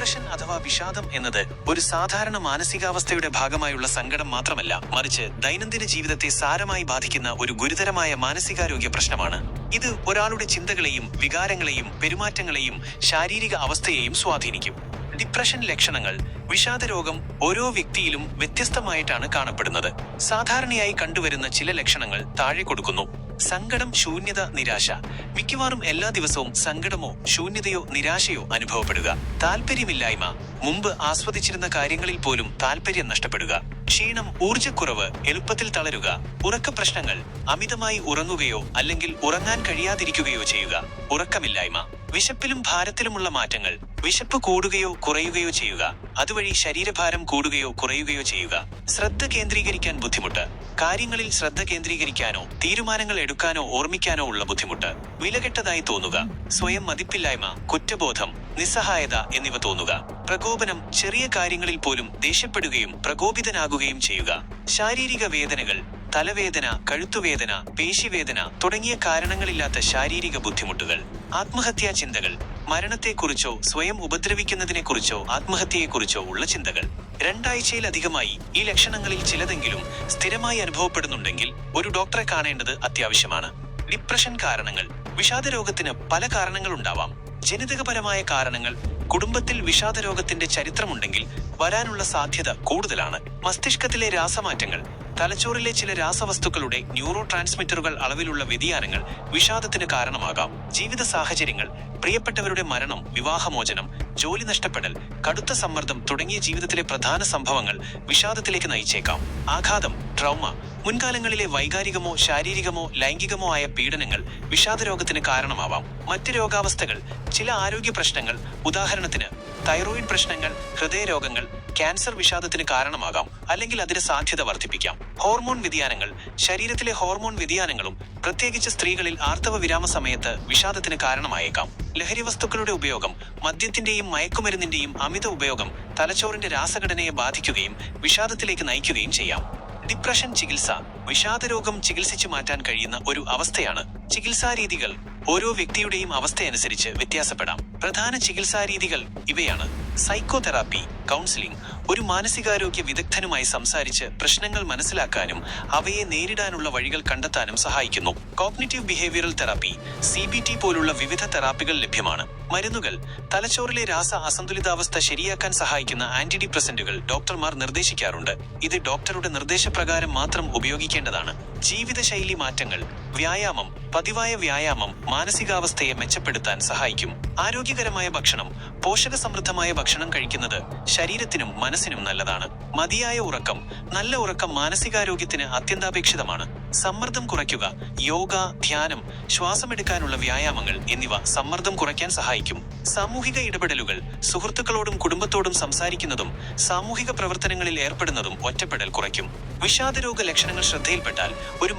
വിഷാദം എന്നത് ഒരു സാധാരണ മാനസികാവസ്ഥയുടെ ഭാഗമായുള്ള സങ്കടം മാത്രമല്ല മറിച്ച് ദൈനംദിന ജീവിതത്തെ സാരമായി ബാധിക്കുന്ന ഒരു ഗുരുതരമായ മാനസികാരോഗ്യ പ്രശ്നമാണ്. ഇത് ഒരാളുടെ ചിന്തകളെയും വികാരങ്ങളെയും പെരുമാറ്റങ്ങളെയും ശാരീരിക അവസ്ഥയെയും സ്വാധീനിക്കും. ഡിപ്രഷൻ ലക്ഷണങ്ങൾ വിഷാദരോഗം ഓരോ വ്യക്തിയിലും വ്യത്യസ്തമായിട്ടാണ് കാണപ്പെടുന്നത്. സാധാരണയായി കണ്ടുവരുന്ന ചില ലക്ഷണങ്ങൾ താഴെ കൊടുക്കുന്നു. സങ്കടം ശൂന്യത നിരാശ. മിക്കവാറും എല്ലാ ദിവസവും സങ്കടമോ ശൂന്യതയോ നിരാശയോ അനുഭവപ്പെടുക. താല്പര്യമില്ലായ്മ മുമ്പ് ആസ്വദിച്ചിരുന്ന കാര്യങ്ങളിൽ പോലും താല്പര്യം നഷ്ടപ്പെടുക. ക്ഷീണം ഊർജക്കുറവ് എളുപ്പത്തിൽ തളരുക. ഉറക്ക പ്രശ്നങ്ങൾ അമിതമായി ഉറങ്ങുകയോ അല്ലെങ്കിൽ ഉറങ്ങാൻ കഴിയാതിരിക്കുകയോ ചെയ്യുക. ഉറക്കമില്ലായ്മ. വിശപ്പിലും ഭാരത്തിലുമുള്ള മാറ്റങ്ങൾ. വിശപ്പ് കൂടുകയോ കുറയുകയോ ചെയ്യുക. അതുവഴി ശരീരഭാരം കൂടുകയോ കുറയുകയോ ചെയ്യുക. ശ്രദ്ധ കേന്ദ്രീകരിക്കാൻ ബുദ്ധിമുട്ട്. കാര്യങ്ങളിൽ ശ്രദ്ധ കേന്ദ്രീകരിക്കാനോ തീരുമാനങ്ങൾ എടുക്കാനോ ഓർമ്മിക്കാനോ ഉള്ള ബുദ്ധിമുട്ട്. വിലകെട്ടതായി തോന്നുക. സ്വയം മതിപ്പില്ലായ്മ കുറ്റബോധം നിസ്സഹായത എന്നിവ തോന്നുക. പ്രകോപനം ചെറിയ കാര്യങ്ങളിൽ പോലും ദേഷ്യപ്പെടുകയും പ്രകോപിതനാകുകയും ചെയ്യുക. ശാരീരിക വേദനകൾ തലവേദന കഴുത്തുവേദന പേശിവേദന തുടങ്ങിയ കാരണങ്ങളില്ലാത്ത ശാരീരിക ബുദ്ധിമുട്ടുകൾ ആത്മഹത്യാ ചിന്തകൾ മരണത്തെക്കുറിച്ചോ സ്വയം ഉപദ്രവിക്കുന്നതിനെക്കുറിച്ചോ ആത്മഹത്യയെക്കുറിച്ചോ ഉള്ള ചിന്തകൾ. രണ്ടാഴ്ചയിലധികമായി ഈ ലക്ഷണങ്ങളിൽ ചിലതെങ്കിലും സ്ഥിരമായി അനുഭവപ്പെടുന്നുണ്ടെങ്കിൽ ഒരു ഡോക്ടറെ കാണേണ്ടത് അത്യാവശ്യമാണ്. ഡിപ്രഷൻ കാരണങ്ങൾ വിഷാദരോഗത്തിന് പല കാരണങ്ങളുണ്ടാവാം. ജനിതകപരമായ കാരണങ്ങൾ കുടുംബത്തിൽ വിഷാദരോഗത്തിന്റെ ചരിത്രമുണ്ടെങ്കിൽ വരാനുള്ള സാധ്യത കൂടുതലാണ്. മസ്തിഷ്കത്തിലെ രാസമാറ്റങ്ങൾ തലച്ചോറിലെ ചില രാസവസ്തുക്കളുടെ ന്യൂറോ ട്രാൻസ്മിറ്ററുകൾ അളവിലുള്ള വ്യതിയാനങ്ങൾ വിഷാദത്തിന് കാരണമാകാം. ജീവിത സാഹചര്യങ്ങൾ പ്രിയപ്പെട്ടവരുടെ മരണം വിവാഹമോചനം ജോലി നഷ്ടപ്പെടൽ കടുത്ത സമ്മർദ്ദം തുടങ്ങിയ ജീവിതത്തിലെ പ്രധാന സംഭവങ്ങൾ വിഷാദത്തിലേക്ക് നയിച്ചേക്കാം. ആഘാതം ട്രൗമ മുൻകാലങ്ങളിലെ വൈകാരികമോ ശാരീരികമോ ലൈംഗികമോ ആയ പീഡനങ്ങൾ വിഷാദരോഗത്തിന് കാരണമാവാം. മറ്റ് രോഗാവസ്ഥകൾ ചില ആരോഗ്യ പ്രശ്നങ്ങൾ ഉദാഹരണത്തിന് തൈറോയിഡ് പ്രശ്നങ്ങൾ ഹൃദയരോഗങ്ങൾ ക്യാൻസർ വിഷാദത്തിന് കാരണമാകാം അല്ലെങ്കിൽ അതിന് സാധ്യത വർദ്ധിപ്പിക്കാം. ഹോർമോൺ വ്യതിയാനങ്ങൾ ശരീരത്തിലെ ഹോർമോൺ വ്യതിയാനങ്ങളും പ്രത്യേകിച്ച് സ്ത്രീകളിൽ ആർത്തവ വിരാമ സമയത്ത് വിഷാദത്തിന് കാരണമായേക്കാം. ലഹരി വസ്തുക്കളുടെ ഉപയോഗം മദ്യത്തിന്റെയും മയക്കുമരുന്നിന്റെയും അമിത ഉപയോഗം തലച്ചോറിന്റെ രാസഘടനയെ ബാധിക്കുകയും വിഷാദത്തിലേക്ക് നയിക്കുകയും ചെയ്യാം. ഡിപ്രഷൻ ചികിത്സ വിഷാദരോഗം ചികിത്സിച്ചു മാറ്റാൻ കഴിയുന്ന ഒരു അവസ്ഥയാണ് ചികിത്സാ രീതികൾ ഓരോ വ്യക്തിയുടെയും അവസ്ഥയനുസരിച്ച് വ്യത്യാസപ്പെടാം. പ്രധാന ചികിത്സാ രീതികൾ ഇവയാണ്. സൈക്കോതെറാപ്പി കൗൺസിലിംഗ് ഒരു മാനസികാരോഗ്യ വിദഗ്ധനുമായി സംസാരിച്ച് പ്രശ്നങ്ങൾ മനസ്സിലാക്കാനും അവയെ നേരിടാനുള്ള വഴികൾ കണ്ടെത്താനും സഹായിക്കുന്നു. Cognitive behavioural therapy C B T പോലുള്ള വിവിധ തെറാപ്പികൾ ലഭ്യമാണ്. മരുന്നുകൾ തലച്ചോറിലെ രാസ അസന്തുലിതാവസ്ഥ ശരിയാക്കാൻ സഹായിക്കുന്ന ആന്റി ഡിപ്രസന്റുകൾ ഡോക്ടർമാർ നിർദ്ദേശിക്കാറുണ്ട്. ഇത് ഡോക്ടറുടെ നിർദ്ദേശപ്രകാരം മാത്രം ഉപയോഗിക്കേണ്ടതാണ്. ജീവിതശൈലി മാറ്റങ്ങൾ വ്യായാമം പതിവായ വ്യായാമം മാനസികാവസ്ഥയെ മെച്ചപ്പെടുത്താൻ സഹായിക്കും. ആരോഗ്യകരമായ ഭക്ഷണം പോഷക സമൃദ്ധമായ ഭക്ഷണം കഴിക്കുന്നത് ശരീരത്തിനും മനസ്സിനും നല്ലതാണ്. മതിയായ ഉറക്കം നല്ല ഉറക്കം മാനസികാരോഗ്യത്തിന് അത്യന്താപേക്ഷിതമാണ്. സമ്മർദ്ദം കുറയ്ക്കുക യോഗ ധ്യാനം ശ്വാസമെടുക്കാനുള്ള വ്യായാമങ്ങൾ എന്നിവ സമ്മർദ്ദം കുറയ്ക്കാൻ സഹായിക്കും. സാമൂഹിക ഇടപെടലുകൾ സുഹൃത്തുക്കളോടും കുടുംബത്തോടും സംസാരിക്കുന്നതും സാമൂഹിക പ്രവർത്തനങ്ങളിൽ ഏർപ്പെടുന്നതും ഒറ്റപ്പെടൽ കുറയ്ക്കും. വിഷാദരോഗ ലക്ഷണങ്ങൾ ശ്രദ്ധയിൽപ്പെട്ടാൽ ഒരു